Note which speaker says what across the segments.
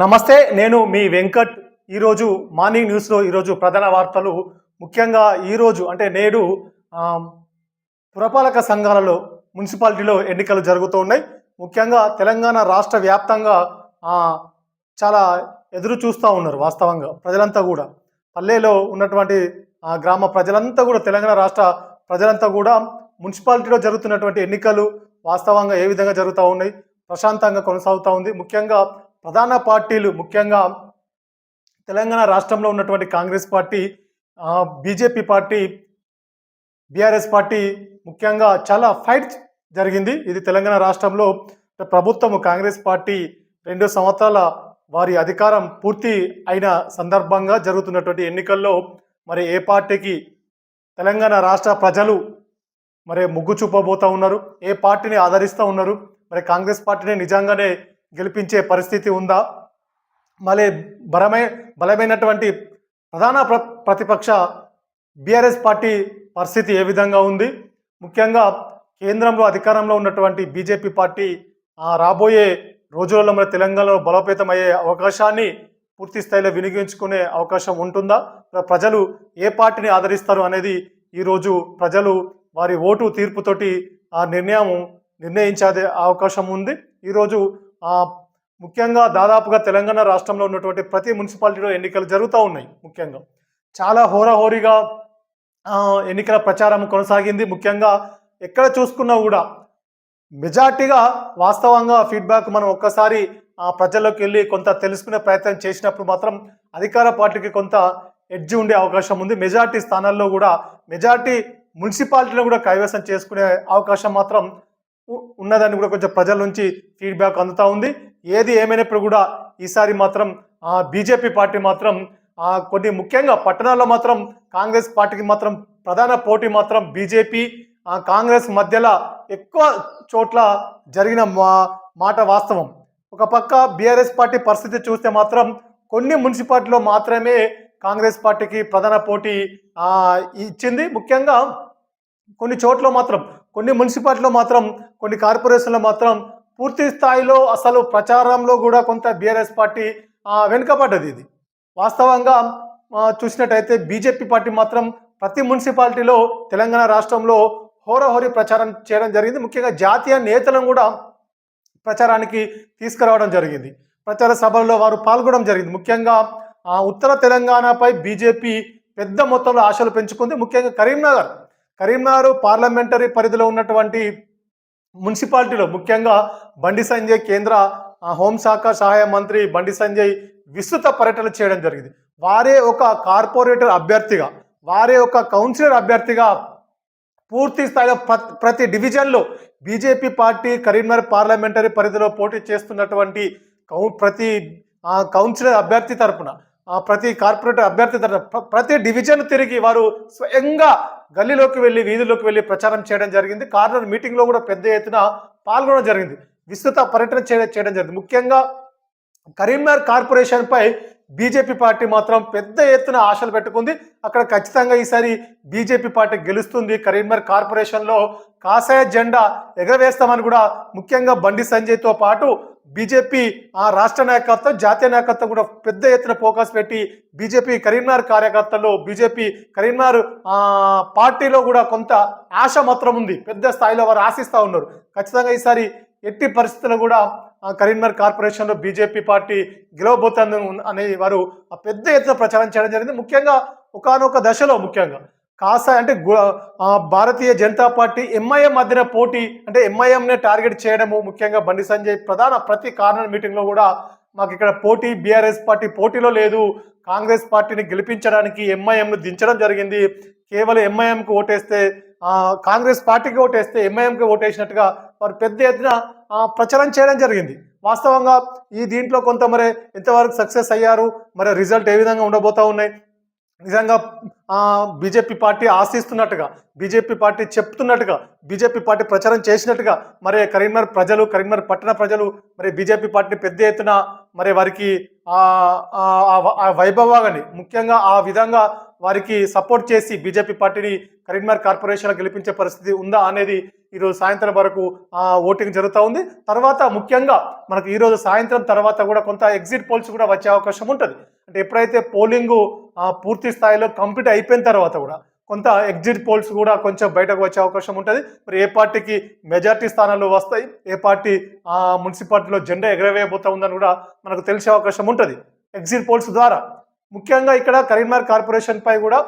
Speaker 1: నమస్తే నేను మీ వెంకట్. ఈరోజు మార్నింగ్ న్యూస్లో ఈరోజు ప్రధాన వార్తలు. ముఖ్యంగా ఈరోజు అంటే నేడు పురపాలక సంఘాలలో మున్సిపాలిటీలో ఎన్నికలు జరుగుతూ ఉన్నాయి. ముఖ్యంగా తెలంగాణ రాష్ట్ర వ్యాప్తంగా చాలా ఎదురు చూస్తూ ఉన్నారు వాస్తవంగా ప్రజలంతా కూడా. పల్లెలో ఉన్నటువంటి గ్రామ ప్రజలంతా కూడా తెలంగాణ రాష్ట్ర ప్రజలంతా కూడా మున్సిపాలిటీలో జరుగుతున్నటువంటి ఎన్నికలు వాస్తవంగా ఏ విధంగా జరుగుతూ ఉన్నాయి ప్రశాంతంగా కొనసాగుతూ ఉంది. ముఖ్యంగా ప్రధాన పార్టీలు ముఖ్యంగా తెలంగాణ రాష్ట్రంలో ఉన్నటువంటి Congress party BJP party BRS party ముఖ్యంగా చాలా ఫైట్ జరిగింది. ఇది తెలంగాణ రాష్ట్రంలో ప్రభుత్వం కాంగ్రెస్ పార్టీ రెండు సంవత్సరాల వారి అధికారం పూర్తి అయిన సందర్భంగా జరుగుతున్నటువంటి ఎన్నికల్లో మరి ఏ పార్టీకి తెలంగాణ రాష్ట్ర ప్రజలు మరి మొగ్గు చూపబోతూ ఉన్నారు ఏ పార్టీని ఆదరిస్తూ ఉన్నారు మరి కాంగ్రెస్ పార్టీని నిజంగానే గెలిపించే పరిస్థితి ఉందా? మళ్ళీ బలమై బలమైనటువంటి ప్రధాన ప్ర ప్రతిపక్ష బీఆర్ఎస్ పార్టీ పరిస్థితి ఏ విధంగా ఉంది? ముఖ్యంగా కేంద్రంలో అధికారంలో ఉన్నటువంటి బీజేపీ పార్టీ ఆ, రాబోయే రోజులలో మన తెలంగాణలో బలోపేతం అయ్యే అవకాశాన్ని పూర్తి స్థాయిలో వినియోగించుకునే అవకాశం ఉంటుందా? ప్రజలు ఏ పార్టీని ఆదరిస్తారు అనేది ఈరోజు ప్రజలు వారి ఓటు తీర్పుతోటి ఆ నిర్ణయం నిర్ణయించే అవకాశం ఉంది. ఈరోజు ముఖ్యంగా దాదాపుగా తెలంగాణ రాష్ట్రంలో ఉన్నటువంటి ప్రతి మున్సిపాలిటీలో ఎన్నికలు జరుగుతూ ఉన్నాయి ముఖ్యంగా. చాలా హోరాహోరీగా ఎన్నికల ప్రచారం కొనసాగింది. ముఖ్యంగా ఎక్కడ చూసుకున్నా కూడా మెజార్టీగా వాస్తవంగా ఫీడ్బ్యాక్ మనం ఒక్కసారి ప్రజల్లోకి వెళ్ళి కొంత తెలుసుకునే ప్రయత్నం చేసినప్పుడు మాత్రం అధికార పార్టీకి కొంత ఎడ్జి ఉండే అవకాశం ఉంది. మెజార్టీ స్థానాల్లో కూడా మెజార్టీ మున్సిపాలిటీలో కూడా కైవసం చేసుకునే అవకాశం మాత్రం ఉన్నదని కూడా కొంచెం ప్రజల నుంచి ఫీడ్బ్యాక్ అందుతూ ఉంది. ఏది ఏమైనప్పుడు కూడా ఈసారి మాత్రం బీజేపీ పార్టీ మాత్రం ఆ, కొన్ని ముఖ్యంగా పట్టణాల్లో మాత్రం కాంగ్రెస్ పార్టీకి మాత్రం ప్రధాన పోటీ మాత్రం బీజేపీ. కాంగ్రెస్ మధ్యలో ఎక్కువ చోట్ల జరిగిన మా మాట వాస్తవం. ఒక పక్క బీఆర్ఎస్ పార్టీ పరిస్థితి చూస్తే మాత్రం కొన్ని మున్సిపాలిటీలో మాత్రమే కాంగ్రెస్ పార్టీకి ప్రధాన పోటీ ఇచ్చింది. ముఖ్యంగా కొన్ని చోట్ల మాత్రం కొన్ని మున్సిపాలిటీలో మాత్రం కొన్ని కార్పొరేషన్లో మాత్రం పూర్తి స్థాయిలో అసలు ప్రచారంలో కూడా కొంత బీఆర్ఎస్ పార్టీ వెనుకబడ్డది ఇది. వాస్తవంగా చూసినట్టయితే బీజేపీ పార్టీ మాత్రం ప్రతి మున్సిపాలిటీలో తెలంగాణ రాష్ట్రంలో హోరహోరీ ప్రచారం చేయడం జరిగింది. ముఖ్యంగా జాతీయ నేతలను కూడా ప్రచారానికి తీసుకురావడం జరిగింది. ప్రచార సభల్లో వారు పాల్గొనడం జరిగింది. ముఖ్యంగా ఆ, ఉత్తర తెలంగాణపై బీజేపీ పెద్ద మొత్తంలో ఆశలు పెంచుకుంది. ముఖ్యంగా కరీంనగర్. కరీంనగర్ పార్లమెంటరీ పరిధిలో ఉన్నటువంటి మున్సిపాలిటీలో ముఖ్యంగా బండి సంజయ్ కేంద్ర హోంశాఖ సహాయ మంత్రి బండి సంజయ్ విస్తృత పర్యటన చేయడం జరిగింది. వారే ఒక కార్పొరేటర్ అభ్యర్థిగా వారే ఒక కౌన్సిలర్ అభ్యర్థిగా పూర్తి స్థాయిలో ప్రతి డివిజన్లో బీజేపీ పార్టీ కరీంనగర్ పార్లమెంటరీ పరిధిలో పోటీ చేస్తున్నటువంటి కౌ ప్రతి ఆ, కౌన్సిలర్ అభ్యర్థి తరపున ప్రతి కార్పొరేటర్ అభ్యర్థి తరపున ప్రతి డివిజన్ తిరిగి వారు స్వయంగా గల్లీలోకి వెళ్ళి వీధుల్లోకి వెళ్ళి ప్రచారం చేయడం జరిగింది. కార్నర్ మీటింగ్లో కూడా పెద్ద ఎత్తున పాల్గొనడం జరిగింది. విస్తృత పర్యటన చేయడం జరిగింది. ముఖ్యంగా కరీంనగర్ కార్పొరేషన్పై బీజేపీ పార్టీ మాత్రం పెద్ద ఎత్తున ఆశలు పెట్టుకుంది. అక్కడ ఖచ్చితంగా ఈసారి బీజేపీ పార్టీ గెలుస్తుంది. కరీంనగర్ కార్పొరేషన్లో కాషాయ జెండా ఎగరవేస్తామని కూడా ముఖ్యంగా బండి సంజయ్తో పాటు బీజేపీ ఆ రాష్ట్ర నాయకత్వం జాతీయ నాయకత్వం కూడా పెద్ద ఎత్తున ఫోకస్ పెట్టి బీజేపీ కరీంనగర్ కార్యకర్తలు బీజేపీ కరీంనగర్ ఆ, పార్టీలో కూడా కొంత ఆశ మాత్రం ఉంది. పెద్ద స్థాయిలో వారు ఆశిస్తూ ఉన్నారు. ఖచ్చితంగా ఈసారి ఎట్టి పరిస్థితుల్లో కూడా ఆ, కరీంనగర్ కార్పొరేషన్లో బీజేపీ పార్టీ గెలవబోతుంది అనే వారు ఆ పెద్ద ఎత్తున ప్రచారం చేయడం జరిగింది. ముఖ్యంగా ఒకానొక దశలో ముఖ్యంగా కాసా అంటే భారతీయ జనతా పార్టీ ఎంఐఎం మధ్యన పోటీ అంటే ఎంఐఎంనే టార్గెట్ చేయడము ముఖ్యంగా బండి సంజయ్ ప్రధాన ప్రతి కార్నర్ మీటింగ్లో కూడా మాకు ఇక్కడ పోటీ బీఆర్ఎస్ పార్టీ పోటీలో లేదు. కాంగ్రెస్ పార్టీని గెలిపించడానికి ఎంఐఎంను దించడం జరిగింది. కేవలం ఎంఐఎంకి ఓటేస్తే కాంగ్రెస్ పార్టీకి ఓటేస్తే ఎంఐఎంకి ఓటేసినట్టుగా వారు పెద్ద ఎత్తున ప్రచారం చేయడం జరిగింది. వాస్తవంగా ఈ దీంట్లో కొంత మరి ఎంతవరకు సక్సెస్ అయ్యారు. మరి రిజల్ట్ ఏ విధంగా ఉండబోతా ఉన్నాయి? నిజంగా బీజేపీ పార్టీ ఆశిస్తున్నట్టుగా బీజేపీ పార్టీ చెప్తున్నట్టుగా బీజేపీ పార్టీ ప్రచారం చేసినట్టుగా మరి కరీంనగర్ ప్రజలు కరీంనగర్ పట్టణ ప్రజలు మరి బీజేపీ పార్టీ పెద్ద ఎత్తున మరి వారికి ఆ వైభవాన్ని ముఖ్యంగా ఆ విధంగా వారికి సపోర్ట్ చేసి బీజేపీ పార్టీని కరీంనగర్ కార్పొరేషన్ గెలిపించే పరిస్థితి ఉందా అనేది ఈరోజు సాయంత్రం వరకు ఓటింగ్ జరుగుతూ ఉంది. తర్వాత ముఖ్యంగా మనకు ఈరోజు సాయంత్రం తర్వాత కూడా కొంత ఎగ్జిట్ పోల్స్ కూడా వచ్చే అవకాశం ఉంటుంది. అంటే ఎప్పుడైతే పోలింగ్ పూర్తి స్థాయిలో కంప్లీట్ అయిపోయిన తర్వాత కూడా కొంత ఎగ్జిట్ పోల్స్ కూడా కొంచెం బయటకు వచ్చే అవకాశం ఉంటుంది. మరి ఏ పార్టీకి మెజార్టీ స్థానాలు వస్తాయి ఏ పార్టీ ఆ, మున్సిపాలిటీలో జెండా ఎగరవేయబోతా ఉందని కూడా మనకు తెలిసే అవకాశం ఉంటుంది. ఎగ్జిట్ పోల్స్ ద్వారా ముఖ్యంగా ఇక్కడ కరీంనగర్ కార్పొరేషన్ పై కూడా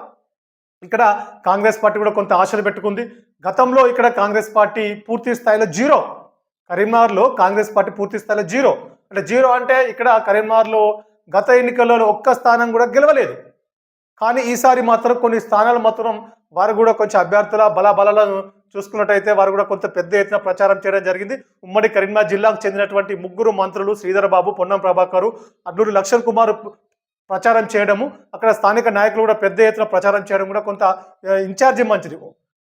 Speaker 1: ఇక్కడ కాంగ్రెస్ పార్టీ కూడా కొంత ఆశలు పెట్టుకుంది. గతంలో ఇక్కడ కాంగ్రెస్ పార్టీ పూర్తి స్థాయిలో జీరో కరీంనగర్లో కాంగ్రెస్ పార్టీ పూర్తి స్థాయిలో జీరో. అంటే జీరో అంటే ఇక్కడ కరీంనగర్లో గత ఎన్నికల్లో ఒక్క స్థానం కూడా గెలవలేదు. కానీ ఈసారి మాత్రం కొన్ని స్థానాలు మాత్రం వారు కూడా కొంచెం అభ్యర్థుల బలాబలాలను చూసుకున్నట్టయితే వారు కూడా కొంత పెద్ద ఎత్తున ప్రచారం చేయడం జరిగింది. ఉమ్మడి కరీంనగర్ జిల్లాకు చెందినటువంటి ముగ్గురు మంత్రులు శ్రీధర్ బాబు పొన్నం ప్రభాకరు అడ్లూరి లక్ష్మణ్ కుమార్ ప్రచారం చేయడము అక్కడ స్థానిక నాయకులు కూడా పెద్ద ఎత్తున ప్రచారం చేయడం కూడా కొంత ఇన్ఛార్జి మంత్రి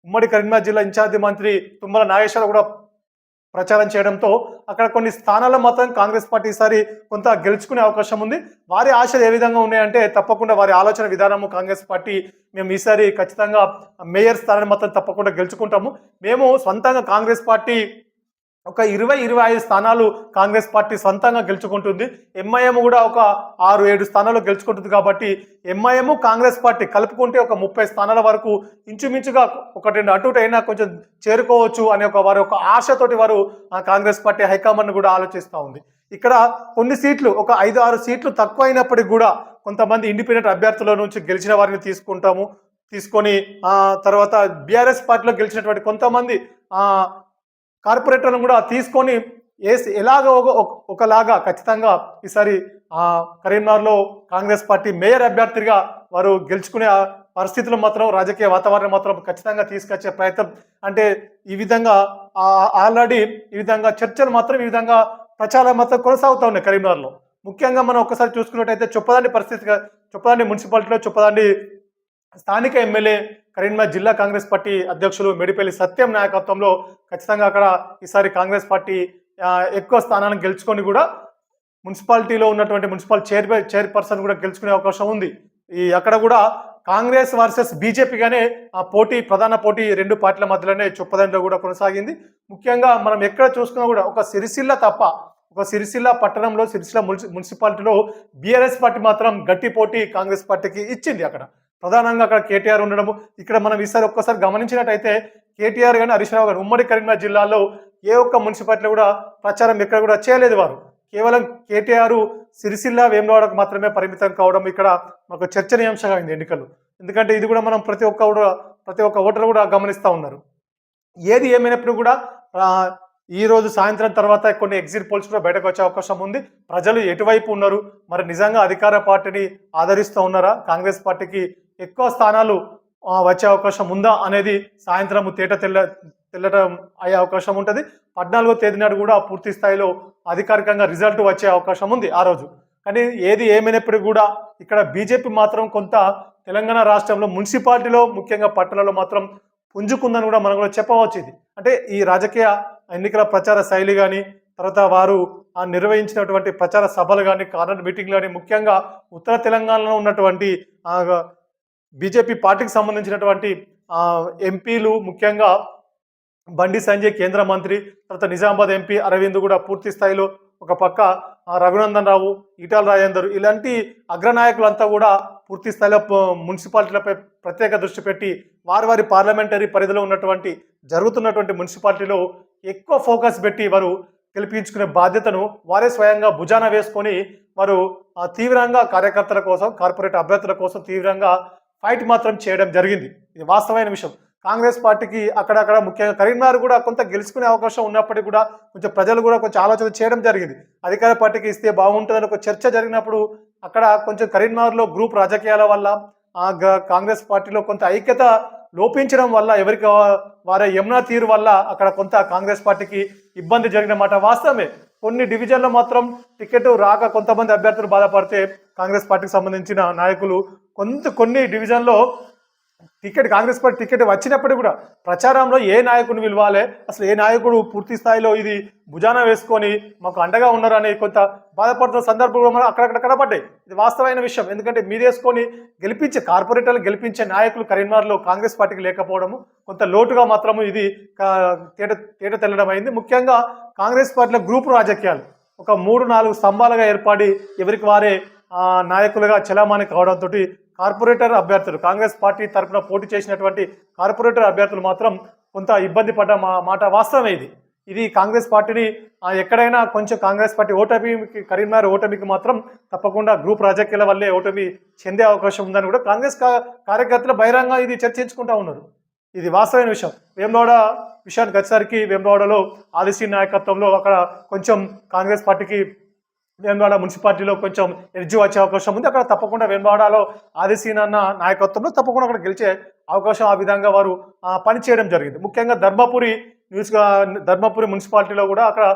Speaker 1: ఉమ్మడి కరీంనగర్ జిల్లా ఇన్ఛార్జి మంత్రి తుమ్మల నాగేశ్వరరావు కూడా ప్రచారం చేయడంతో అక్కడ కొన్ని స్థానాల్లో మాత్రం కాంగ్రెస్ పార్టీ ఈసారి కొంత గెలుచుకునే అవకాశం ఉంది. వారి ఆశలు ఏ విధంగా ఉన్నాయంటే తప్పకుండా వారి ఆలోచన విధానము కాంగ్రెస్ పార్టీ మేము ఈసారి ఖచ్చితంగా మేయర్ స్థానాన్ని మాత్రం తప్పకుండా గెలుచుకుంటాము. మేము సొంతంగా కాంగ్రెస్ పార్టీ ఒక ఇరవై ఇరవై ఐదు స్థానాలు కాంగ్రెస్ పార్టీ సొంతంగా గెలుచుకుంటుంది. ఎంఐఎం కూడా ఒక ఆరు ఏడు స్థానాలు గెలుచుకుంటుంది కాబట్టి ఎంఐఎం కాంగ్రెస్ పార్టీ కలుపుకుంటే ఒక ముప్పై స్థానాల వరకు ఇంచుమించుగా ఒక రెండు అటు అయినా కొంచెం చేరుకోవచ్చు అనే ఒక వారి ఒక ఆశతోటి వారు ఆ కాంగ్రెస్ పార్టీ హైకమాండ్ కూడా ఆలోచిస్తూ ఉంది. ఇక్కడ కొన్ని సీట్లు ఒక ఐదు ఆరు సీట్లు తక్కువ అయినప్పటికీ కూడా కొంతమంది ఇండిపెండెంట్ అభ్యర్థుల నుంచి గెలిచిన వారిని తీసుకుంటాము. తీసుకొని తర్వాత బీఆర్ఎస్ పార్టీలో గెలిచినటువంటి కొంతమంది కార్పొరేటర్లను కూడా తీసుకొని ఏసి ఎలాగ ఒక- ఒకలాగా ఖచ్చితంగా ఈసారి ఆ కరీంనగర్లో కాంగ్రెస్ పార్టీ మేయర్ అభ్యర్థిగా వారు గెలుచుకునే పరిస్థితులు మాత్రం రాజకీయ వాతావరణం మాత్రం ఖచ్చితంగా తీసుకొచ్చే ప్రయత్నం. అంటే ఈ విధంగా ఆల్రెడీ ఈ విధంగా చర్చలు మాత్రం ఈ విధంగా ప్రచారం మాత్రం కొనసాగుతూ ఉన్నాయి కరీంనగర్లో. ముఖ్యంగా మనం ఒకసారి చూసుకున్నట్టయితే చొప్పదండి పరిస్థితిగా చొప్పదండి మున్సిపాలిటీలో చొప్పదండి స్థానిక ఎమ్మెల్యే కరీంనగర్ జిల్లా కాంగ్రెస్ పార్టీ అధ్యక్షులు మెడిపల్లి సత్యం నాయకత్వంలో ఖచ్చితంగా అక్కడ ఈసారి కాంగ్రెస్ పార్టీ ఎక్కువ స్థానాన్ని గెలుచుకొని కూడా మున్సిపాలిటీలో ఉన్నటువంటి మున్సిపల్ చైర్ చైర్పర్సన్ కూడా గెలుచుకునే అవకాశం ఉంది. ఈ అక్కడ కూడా కాంగ్రెస్ వర్సెస్ బీజేపీగానే ఆ పోటీ ప్రధాన పోటీ రెండు పార్టీల మధ్యలోనే చొప్పదండిలో కూడా కొనసాగింది. ముఖ్యంగా మనం ఎక్కడ చూసుకున్నా కూడా ఒక సిరిసిల్ల తప్ప ఒక సిరిసిల్ల పట్టణంలో సిరిసిల్ల మున్సి మున్సిపాలిటీలో బీఆర్ఎస్ పార్టీ మాత్రం గట్టి పోటీ కాంగ్రెస్ పార్టీకి ఇచ్చింది అక్కడ. ప్రధానంగా అక్కడ కేటీఆర్ ఉండడము. ఇక్కడ మనం ఈసారి ఒక్కసారి గమనించినట్టయితే కేటీఆర్ కానీ హరీష్ రావు గారు ఉమ్మడి కరీంనగర్ జిల్లాలో ఏ ఒక్క మున్సిపాలిటీలో కూడా ప్రచారం ఎక్కడ కూడా చేయలేదు వారు. కేవలం కేటీఆర్ సిరిసిల్ల వేములవాడకు మాత్రమే పరిమితం కావడం ఇక్కడ మాకు చర్చనీయాంశంగా అయింది ఎన్నికలు. ఎందుకంటే ఇది కూడా మనం ప్రతి ఒక్క ప్రతి ఒక్క ఓటర్ కూడా గమనిస్తూ ఉన్నారు. ఏది ఏమైనప్పుడు కూడా ఈ రోజు సాయంత్రం తర్వాత కొన్ని ఎగ్జిట్ పోల్స్ కూడా బయటకు వచ్చే అవకాశం ఉంది. ప్రజలు ఎటువైపు ఉన్నారు? మరి నిజంగా అధికార పార్టీని ఆదరిస్తూ ఉన్నారా? కాంగ్రెస్ పార్టీకి ఎక్కువ స్థానాలు వచ్చే అవకాశం ఉందా అనేది సాయంత్రం తేట తెల్ల తెల్లటం అయ్యే అవకాశం ఉంటుంది. పద్నాలుగో తేదీ నాడు కూడా పూర్తి స్థాయిలో అధికారికంగా రిజల్ట్ వచ్చే అవకాశం ఉంది ఆ రోజు. కానీ ఏది ఏమైనప్పటికీ కూడా ఇక్కడ బీజేపీ మాత్రం కొంత తెలంగాణ రాష్ట్రంలో మున్సిపాలిటీలో ముఖ్యంగా పట్టణాల్లో మాత్రం పుంజుకుందని కూడా మనం కూడా చెప్పవచ్చు ఇది అంటే ఈ రాజకీయ ఎన్నికల ప్రచార శైలి కానీ తర్వాత వారు ఆ నిర్వహించినటువంటి ప్రచార సభలు కానీ కార్నర్ మీటింగ్లు కానీ ముఖ్యంగా ఉత్తర తెలంగాణలో ఉన్నటువంటి బీజేపీ పార్టీకి సంబంధించినటువంటి ఎంపీలు ముఖ్యంగా బండి సంజయ్ కేంద్ర మంత్రి తర్వాత నిజామాబాద్ ఎంపీ అరవింద్ కూడా పూర్తి స్థాయిలో ఒక పక్క రఘునందన్ రావు ఈటాల రాజేందర్ ఇలాంటి అగ్రనాయకులంతా కూడా పూర్తి స్థాయిలో మున్సిపాలిటీలపై ప్రత్యేక దృష్టి పెట్టి వారి వారి పార్లమెంటరీ పరిధిలో ఉన్నటువంటి జరుగుతున్నటువంటి మున్సిపాలిటీలో ఎక్కువ ఫోకస్ పెట్టి వారు గెలిపించుకునే బాధ్యతను వారే స్వయంగా భుజాన వేసుకొని వారు తీవ్రంగా కార్యకర్తల కోసం కార్పొరేట్ అభ్యర్థుల కోసం తీవ్రంగా ఫైట్ మాత్రం చేయడం జరిగింది. ఇది వాస్తవమైన విషయం. కాంగ్రెస్ పార్టీకి అక్కడక్కడ ముఖ్యంగా కరీంనగర్ కూడా కొంత గెలుచుకునే అవకాశం ఉన్నప్పటికీ కూడా కొంచెం ప్రజలు కూడా కొంచెం ఆలోచన చేయడం జరిగింది. అధికార పార్టీకి ఇస్తే బాగుంటుందని ఒక చర్చ జరిగినప్పుడు అక్కడ కొంచెం కరీంనగర్లో గ్రూప్ రాజకీయాల వల్ల ఆ గ- కాంగ్రెస్ పార్టీలో కొంత ఐక్యత లోపించడం వల్ల ఎవరికి వారే వారి యమునా తీరు వల్ల అక్కడ కొంత కాంగ్రెస్ పార్టీకి ఇబ్బంది జరిగిన మాట వాస్తవమే. కొన్ని డివిజన్లో మాత్రం టికెట్ రాక కొంతమంది అభ్యర్థులు బాధపడితే కాంగ్రెస్ పార్టీకి సంబంధించిన నాయకులు కొంత కొన్ని డివిజన్లో టికెట్ కాంగ్రెస్ పార్టీ టికెట్ వచ్చినప్పటికీ కూడా ప్రచారంలో ఏ నాయకుడిని పిలవాలి? అసలు ఏ నాయకుడు పూర్తి స్థాయిలో ఇది భుజాన వేసుకొని మాకు అండగా ఉన్నారని కొంత బాధపడుతున్న సందర్భంలో మనం అక్కడక్కడ కనపడ్డాయి. ఇది వాస్తవమైన విషయం. ఎందుకంటే మీదేసుకొని గెలిపించే కార్పొరేటర్లు గెలిపించే నాయకులు కరీంనగర్లో కాంగ్రెస్ పార్టీకి లేకపోవడము కొంత లోటుగా మాత్రము ఇది తేట తేట తెల్లడం అయింది. ముఖ్యంగా కాంగ్రెస్ పార్టీలో గ్రూప్ రాజకీయాలు. ఒక మూడు నాలుగు స్తంభాలుగా ఏర్పడి ఎవరికి వారే నాయకులుగా చలామణి కావడంతో కార్పొరేటర్ అభ్యర్థులు కాంగ్రెస్ పార్టీ తరఫున పోటీ చేసినటువంటి కార్పొరేటర్ అభ్యర్థులు మాత్రం కొంత ఇబ్బంది పడ్డ మా మాట వాస్తవమే ఇది. ఇది కాంగ్రెస్ పార్టీని ఎక్కడైనా కొంచెం కాంగ్రెస్ పార్టీ ఓటమికి కరీంనగర్ ఓటమికి మాత్రం తప్పకుండా గ్రూప్ రాజకీయాల వల్లే ఓటమి చెందే అవకాశం ఉందని కూడా కాంగ్రెస్ కార్యకర్తలు బహిరంగ ఇది చర్చించుకుంటా ఉన్నారు. ఇది వాస్తవమైన విషయం. వేమలోడ విషయానికి వచ్చేసరికి వేములవాడలో ఆదిశీ నాయకత్వంలో అక్కడ కొంచెం కాంగ్రెస్ పార్టీకి వేమవాడ మున్సిపాలిటీలో కొంచెం ఎనర్జీ వచ్చే అవకాశం ఉంది. అక్కడ తప్పకుండా వేములవాడలో ఆదిసీన్ అన్న నాయకత్వంలో తప్పకుండా అక్కడ గెలిచే అవకాశం ఆ విధంగా వారు పనిచేయడం జరిగింది. ముఖ్యంగా ధర్మపురి న్యూస్గా ధర్మపురి మున్సిపాలిటీలో కూడా అక్కడ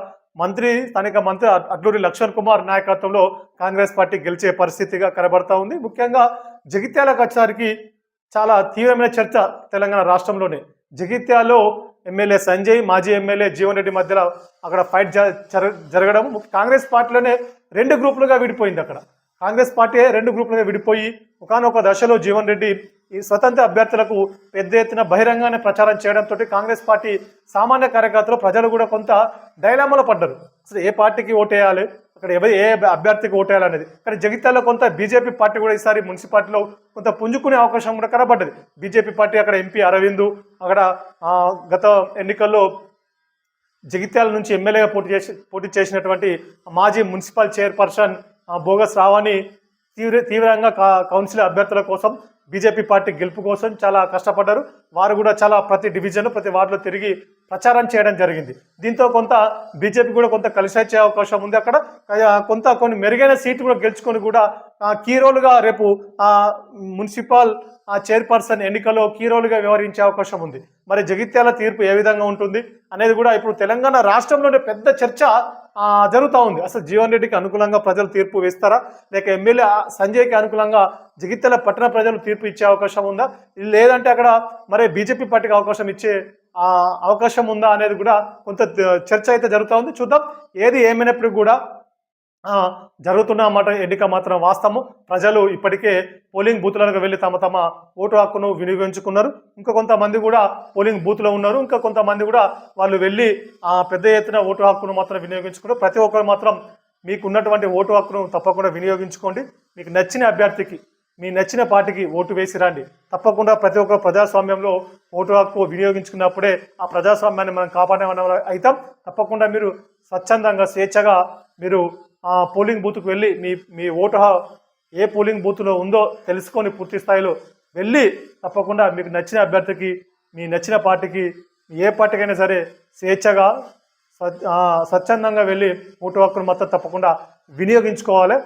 Speaker 1: మంత్రి స్థానిక మంత్రి అడ్లూరి లక్ష్మణ్ కుమార్ నాయకత్వంలో కాంగ్రెస్ పార్టీ గెలిచే పరిస్థితిగా కనబడతా ఉంది. ముఖ్యంగా జగిత్యాలకు వచ్చేసరికి చాలా తీవ్రమైన చర్చ తెలంగాణ రాష్ట్రంలోనే. జగిత్యాలో ఎమ్మెల్యే సంజయ్ మాజీ ఎమ్మెల్యే జీవన్ రెడ్డి మధ్యలో అక్కడ ఫైట్ జ- జరగడం. కాంగ్రెస్ పార్టీలోనే రెండు గ్రూపులుగా విడిపోయింది అక్కడ. కాంగ్రెస్ పార్టీ రెండు గ్రూపులుగా విడిపోయి ఒకనొక దశలో జీవన్ రెడ్డి ఈ స్వతంత్ర అభ్యర్థులకు పెద్ద ఎత్తున బహిరంగానే ప్రచారం చేయడంతో కాంగ్రెస్ పార్టీ సామాన్య కార్యకర్తలు ప్రజలు కూడా కొంత డైలామాలో పడ్డారు. అసలు ఏ పార్టీకి ఓటేయాలి? అక్కడ ఎవరు ఏ అభ్యర్థికి ఓటేయాలనేది. కానీ జగిత్యాలలో కొంత బీజేపీ పార్టీ కూడా ఈసారి మున్సిపాలిటీలో కొంత పుంజుకునే అవకాశం కూడా కనబడ్డది. బీజేపీ పార్టీ అక్కడ ఎంపీ అరవింద్ అక్కడ గత ఎన్నికల్లో జగిత్యాల నుంచి ఎమ్మెల్యేగా పోటీ చేసి పోటీ చేసినటువంటి మాజీ మున్సిపల్ చైర్పర్సన్ బోగస్ రావాని తీవ్ర తీవ్రంగా కా- కౌన్సిల్ అభ్యర్థుల కోసం బీజేపీ పార్టీ గెలుపు కోసం చాలా కష్టపడ్డారు. వారు కూడా చాలా ప్రతి డివిజన్ ప్రతి వార్డులో తిరిగి ప్రచారం చేయడం జరిగింది. దీంతో కొంత బీజేపీ కూడా కొంత కలిసి వచ్చే అవకాశం ఉంది అక్కడ. కొంత కొన్ని మెరుగైన సీట్లు కూడా గెలుచుకొని కూడా కీరోలుగా రేపు మున్సిపల్ చైర్పర్సన్ ఎన్నికల్లో కీరోలుగా వ్యవహరించే అవకాశం ఉంది. మరి జగిత్యాల తీర్పు ఏ విధంగా ఉంటుంది అనేది కూడా ఇప్పుడు తెలంగాణ రాష్ట్రంలోనే పెద్ద చర్చ. జరుగుతూ ఉంది. అసలు జీవన్ రెడ్డికి అనుకూలంగా ప్రజలు తీర్పు వేస్తారా? లేక ఎమ్మెల్యే సంజయ్కి అనుకూలంగా జగిత్యాల పట్టణ ప్రజలు తీర్పు ఇచ్చే అవకాశం ఉందా? లేదంటే అక్కడ మరే బీజేపీ పార్టీకి అవకాశం ఇచ్చే అవకాశం ఉందా అనేది కూడా కొంత చర్చ అయితే జరుగుతూ ఉంది. చూద్దాం. ఏది ఏమైనప్పటికీ కూడా జరుగుతున్న మాట ఎన్నిక మాత్రం వాస్తవము. ప్రజలు ఇప్పటికే పోలింగ్ బూత్లకు వెళ్ళి తమ తమ ఓటు హక్కును వినియోగించుకున్నారు. ఇంకా కొంతమంది కూడా పోలింగ్ బూత్లో ఉన్నారు. ఇంకా కొంతమంది కూడా వాళ్ళు వెళ్ళి ఆ, పెద్ద ఎత్తున ఓటు హక్కును మాత్రం వినియోగించుకున్నారు. ప్రతి ఒక్కరు మాత్రం మీకు ఉన్నటువంటి ఓటు హక్కును తప్పకుండా వినియోగించుకోండి. మీకు నచ్చిన అభ్యర్థికి మీ నచ్చిన పార్టీకి ఓటు వేసి రండి. తప్పకుండా ప్రతి ఒక్క ప్రజాస్వామ్యంలో ఓటు హక్కు వినియోగించుకున్నప్పుడే ఆ ప్రజాస్వామ్యాన్ని మనం కాపాడే అవుతాం. తప్పకుండా మీరు స్వచ్ఛందంగా స్వేచ్ఛగా మీరు పోలింగ్ బూత్కు వెళ్ళి మీ మీ ఓటు ఏ పోలింగ్ బూత్లో ఉందో తెలుసుకొని పూర్తి స్థాయిలో వెళ్ళి తప్పకుండా మీకు నచ్చిన అభ్యర్థికి మీ నచ్చిన పార్టీకి ఏ పార్టీకైనా సరే స్వేచ్ఛగా స్వచ్ఛందంగా వెళ్ళి ఓటు హక్కును మొత్తం తప్పకుండా వినియోగించుకోవాలి.